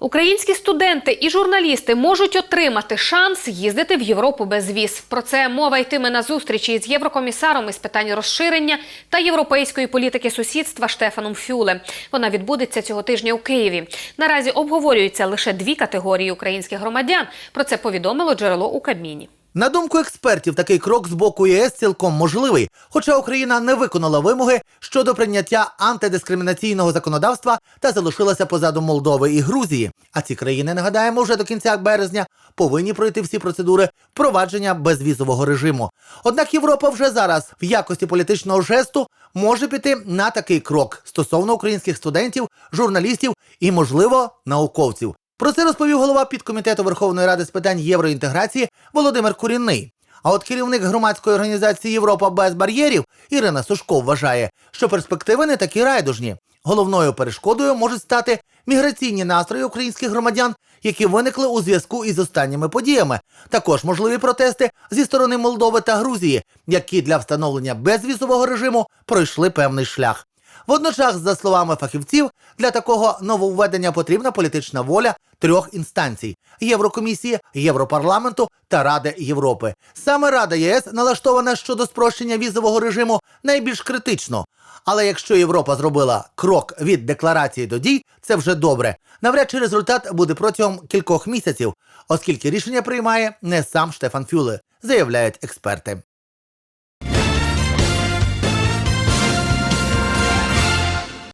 Українські студенти і журналісти можуть отримати шанс їздити в Європу без віз. Про це мова йтиме на зустрічі з єврокомісаром із питань розширення та європейської політики сусідства Штефаном Фюле. Вона відбудеться цього тижня у Києві. Наразі обговорюються лише дві категорії українських громадян. Про це повідомило джерело у Кабміні. На думку експертів, такий крок з боку ЄС цілком можливий, хоча Україна не виконала вимоги щодо прийняття антидискримінаційного законодавства та залишилася позаду Молдови і Грузії. А ці країни, нагадаємо, вже до кінця березня повинні пройти всі процедури впровадження безвізового режиму. Однак Європа вже зараз в якості політичного жесту може піти на такий крок стосовно українських студентів, журналістів і, можливо, науковців. Про це розповів голова підкомітету Верховної Ради з питань євроінтеграції Володимир Курінний. А от керівник громадської організації Європа без бар'єрів Ірина Сушко вважає, що перспективи не такі райдужні. Головною перешкодою можуть стати міграційні настрої українських громадян, які виникли у зв'язку із останніми подіями. Також можливі протести зі сторони Молдови та Грузії, які для встановлення безвізового режиму пройшли певний шлях. Водночас, за словами фахівців, для такого нововведення потрібна політична воля трьох інстанцій: Єврокомісії, Європарламенту та Ради Європи. Саме Рада ЄС налаштована щодо спрощення візового режиму найбільш критично. Але якщо Європа зробила крок від декларації до дій, це вже добре. Навряд чи результат буде протягом кількох місяців, оскільки рішення приймає не сам Штефан Фюле, заявляють експерти.